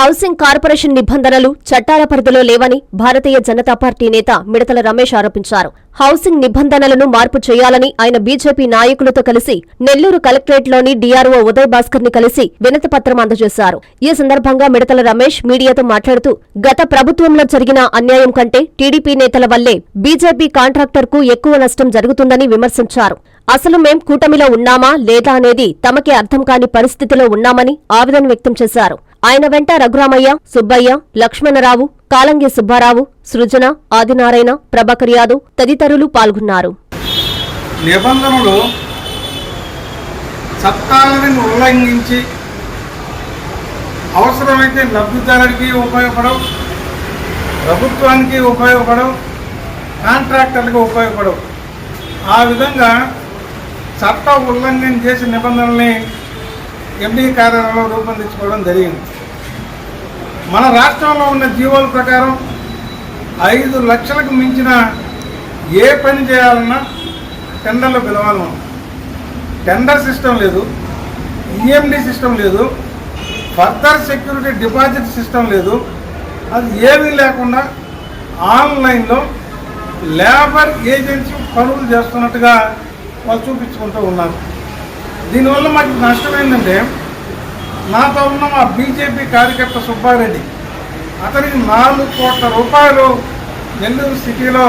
Housing corporation నిబంధనలు చట్టాల పరిధిలో లేవని భారతీయ జనతా పార్టీ నేత మిడతల రమేష్ ఆరోపించారు. హౌసింగ్ నిబంధనలను మార్పు చేయాలని ఆయన బీజేపీ నాయకులతో కలిసి నెల్లూరు కలెక్టరేట్లోని డీఆర్ఓ ఉదయ్ భాస్కర్ని కలిసి వినతిపత్రం అందజేశారు. ఈ సందర్భంగా మిడతల రమేష్ మీడియాతో మాట్లాడుతూ గత ప్రభుత్వంలో జరిగిన అన్యాయం కంటే టీడీపీ నేతల వల్లే బీజేపీ కాంట్రాక్టర్కు ఎక్కువ నష్టం జరుగుతుందని విమర్శించారు. అసలు మేం కూటమిలో ఉన్నామా లేదా అనేది తమకే అర్థం కాని పరిస్థితిలో ఉన్నామని ఆవేదన వ్యక్తం చేశారు. ఆయన వెంట రఘురామయ్య సుబ్బయ్య లక్ష్మణరావు కాలంగి సుబ్బారావు సృజన ఆదినారాయణ ప్రభాకర్ యాదవ్ తదితరులు పాల్గొన్నారు. నిబంధనలు చట్టాలను ఉల్లంఘించి అవసరమైతే లబ్ధిదారుడికి ఉపయోగపడవు ప్రభుత్వానికి ఉపయోగపడవు కాంట్రాక్టర్లకు ఉపయోగపడవు. ఆ విధంగా చట్ట ఉల్లంఘన చేసే నిబంధనల్ని ఎండీ కార్యాలయంలో రూపొందించుకోవడం జరిగింది. మన రాష్ట్రంలో ఉన్న జీవోల ప్రకారం ఐదు లక్షలకు మించిన ఏ పని చేయాలన్నా టెండర్లో పిలవాలి మనం. టెండర్ సిస్టమ్ లేదు ఈఎండి సిస్టమ్ లేదు ఫర్దర్ సెక్యూరిటీ డిపాజిట్ సిస్టమ్ లేదు అది ఏమీ లేకుండా ఆన్లైన్లో లేబర్ ఏజెన్సీ పనులు చేస్తున్నట్టుగా వాళ్ళు చూపించుకుంటూ ఉన్నారు. దీనివల్ల మాకు నష్టం ఏంటంటే నాతో ఉన్న మా బీజేపీ కార్యకర్త సుబ్బారెడ్డి. అతనికి నాలుగు కోట్ల రూపాయలు నెల్లూరు సిటీలో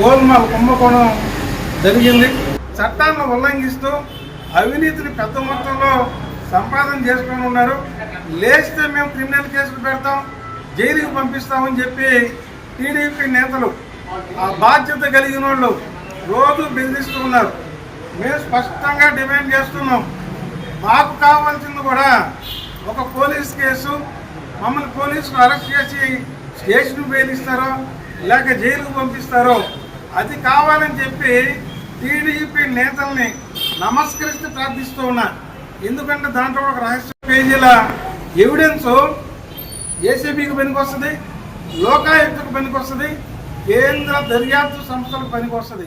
గోల్మాల్ కుంభకోణం జరిగింది. చట్టాన్ని ఉల్లంఘిస్తూ అవినీతిని పెద్ద మొత్తంలో సంపాదన చేసుకొని ఉన్నారు. లేస్తే మేము క్రిమినల్ కేసులు పెడతాం జైలుకి పంపిస్తామని చెప్పి టీడీపీ నేతలు ఆ బాధ్యత కలిగిన వాళ్ళు రోజు బెదిరిస్తూ ఉన్నారు. మేము స్పష్టంగా డిమాండ్ చేస్తున్నాం. మాకు కావాల్సింది కూడా ఒక పోలీస్ కేసు మమ్మల్ని పోలీసులు అరెస్ట్ చేసి స్టేషన్ బెయిలిస్తారో లేక జైలుకు పంపిస్తారో అది కావాలని చెప్పి టీడీపీ నేతల్ని నమస్కరిస్తూ ప్రార్థిస్తూ ఉన్నా. ఎందుకంటే దాంట్లో ఒక రహస్య పేజీల ఎవిడెన్స్ ఏసీబీకి పనికొస్తుంది లోకాయుక్తకు పనికొస్తుంది కేంద్ర దర్యాప్తు సంస్థలకు పనికొస్తుంది.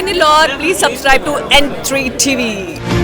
Hi Nilor, please subscribe to N3 TV.